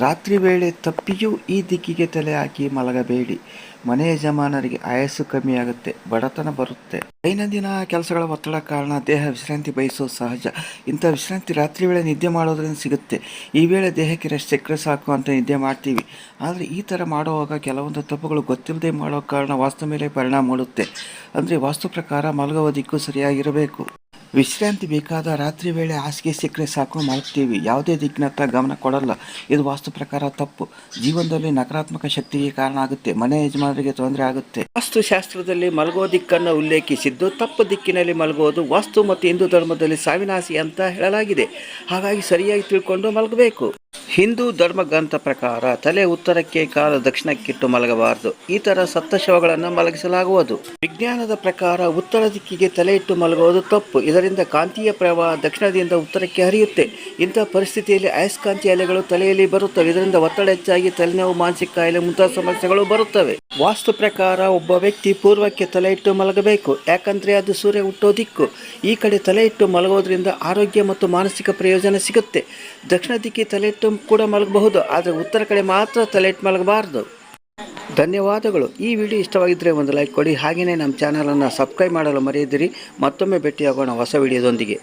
ರಾತ್ರಿ ವೇಳೆ ತಪ್ಪಿಯೂ ಈ ದಿಕ್ಕಿಗೆ ತಲೆ ಹಾಕಿ ಮಲಗಬೇಡಿ. ಮನೆ ಯಜಮಾನರಿಗೆ ಆಯಸ್ಸು ಕಮ್ಮಿಯಾಗುತ್ತೆ ಬಡತನ ಬರುತ್ತೆ. ದೈನಂದಿನ ಕೆಲಸಗಳ ಒತ್ತಡ ಕಾರಣ ದೇಹ ವಿಶ್ರಾಂತಿ ಬಯಸೋದು ಸಹಜ. ಇಂಥ ವಿಶ್ರಾಂತಿ ರಾತ್ರಿ ವೇಳೆ ನಿದ್ದೆ ಮಾಡೋದ್ರಿಂದ ಸಿಗುತ್ತೆ. ಈ ವೇಳೆ ದೇಹಕ್ಕೆ ರೆಸ್ಟ್ ಸಿಕ್ಕರೆ ಸಾಕು ಅಂತ ನಿದ್ದೆ ಮಾಡ್ತೀವಿ. ಆದರೆ ಈ ಥರ ಮಾಡುವಾಗ ಕೆಲವೊಂದು ತಪ್ಪುಗಳು ಗೊತ್ತಿಲ್ಲದೆ ಮಾಡೋ ಕಾರಣ ವಾಸ್ತು ಮೇಲೆ ಪರಿಣಾಮ ಮೂಡುತ್ತೆ. ಅಂದರೆ ವಾಸ್ತು ಪ್ರಕಾರ ಮಲಗುವ ದಿಕ್ಕು ಸರಿಯಾಗಿರಬೇಕು. ವಿಶ್ರಾಂತಿ ಬೇಕಾದ ರಾತ್ರಿ ವೇಳೆ ಹಾಸಿಗೆ ಸಿಕ್ಕರೆ ಸಾಕು ಮಲಗ್ತೀವಿ ಯಾವುದೇ ದಿಕ್ಕಿನತ್ತ ಗಮನ ಕೊಡಲ್ಲ. ಇದು ವಾಸ್ತು ಪ್ರಕಾರ ತಪ್ಪು. ಜೀವನದಲ್ಲಿ ನಕಾರಾತ್ಮಕ ಶಕ್ತಿಗೆ ಕಾರಣ ಆಗುತ್ತೆ. ಮನೆ ಯಜಮಾನರಿಗೆ ತೊಂದರೆ ಆಗುತ್ತೆ. ವಾಸ್ತುಶಾಸ್ತ್ರದಲ್ಲಿ ಮಲಗೋ ದಿಕ್ಕನ್ನು ಉಲ್ಲೇಖಿಸಿದ್ದು, ತಪ್ಪು ದಿಕ್ಕಿನಲ್ಲಿ ಮಲಗುವುದು ವಾಸ್ತು ಮತ್ತು ಹಿಂದೂ ಧರ್ಮದಲ್ಲಿ ಸಾವಿನಾಸಿ ಅಂತ ಹೇಳಲಾಗಿದೆ. ಹಾಗಾಗಿ ಸರಿಯಾಗಿ ತಿಳ್ಕೊಂಡು ಮಲಗಬೇಕು. ಹಿಂದೂ ಧರ್ಮಗ್ರಂಥ ಪ್ರಕಾರ ತಲೆ ಉತ್ತರಕ್ಕೆ, ಕಾಲ ದಕ್ಷಿಣಕ್ಕಿಟ್ಟು ಮಲಗಬಾರದು. ಈ ತರ ಸತ್ತ ಶವಗಳನ್ನು ಮಲಗಿಸಲಾಗುವುದು. ವಿಜ್ಞಾನದ ಪ್ರಕಾರ ಉತ್ತರ ದಿಕ್ಕಿಗೆ ತಲೆ ಇಟ್ಟು ಮಲಗುವುದು ತಪ್ಪು. ಇದರಿಂದ ಕಾಂತೀಯ ಪ್ರವಾಹ ದಕ್ಷಿಣದಿಂದ ಉತ್ತರಕ್ಕೆ ಹರಿಯುತ್ತೆ. ಇಂಥ ಪರಿಸ್ಥಿತಿಯಲ್ಲಿ ಅಯಸ್ಕಾಂತಿ ಅಲೆಗಳು ತಲೆಯಲ್ಲಿ ಬರುತ್ತವೆ. ಇದರಿಂದ ಒತ್ತಡ ಹೆಚ್ಚಾಗಿ ತಲೆನೋವು, ಮಾನಸಿಕ ಕಾಯಿಲೆ ಮುಂತಾದ ಸಮಸ್ಯೆಗಳು ಬರುತ್ತವೆ. ವಾಸ್ತು ಪ್ರಕಾರ ಒಬ್ಬ ವ್ಯಕ್ತಿ ಪೂರ್ವಕ್ಕೆ ತಲೆ ಇಟ್ಟು ಮಲಗಬೇಕು, ಯಾಕಂದರೆ ಅದು ಸೂರ್ಯ ಹುಟ್ಟೋ ದಿಕ್ಕು. ಈ ಕಡೆ ತಲೆ ಇಟ್ಟು ಮಲಗೋದ್ರಿಂದ ಆರೋಗ್ಯ ಮತ್ತು ಮಾನಸಿಕ ಪ್ರಯೋಜನ ಸಿಗುತ್ತೆ. ದಕ್ಷಿಣ ದಿಕ್ಕಿ ತಲೆ ಇಟ್ಟು ಕೂಡ ಮಲಗಬಹುದು, ಆದರೆ ಉತ್ತರ ಕಡೆ ಮಾತ್ರ ತಲೆ ಇಟ್ಟು ಮಲಗಬಾರದು. ಧನ್ಯವಾದಗಳು. ಈ ವಿಡಿಯೋ ಇಷ್ಟವಾಗಿದ್ದರೆ ಒಂದು ಲೈಕ್ ಕೊಡಿ. ಹಾಗೆಯೇ ನಮ್ಮ ಚಾನಲನ್ನು ಸಬ್ಸ್ಕ್ರೈಬ್ ಮಾಡಲು ಮರೆಯದಿರಿ. ಮತ್ತೊಮ್ಮೆ ಭೇಟಿಯಾಗೋಣ ಹೊಸ ವಿಡಿಯೋದೊಂದಿಗೆ.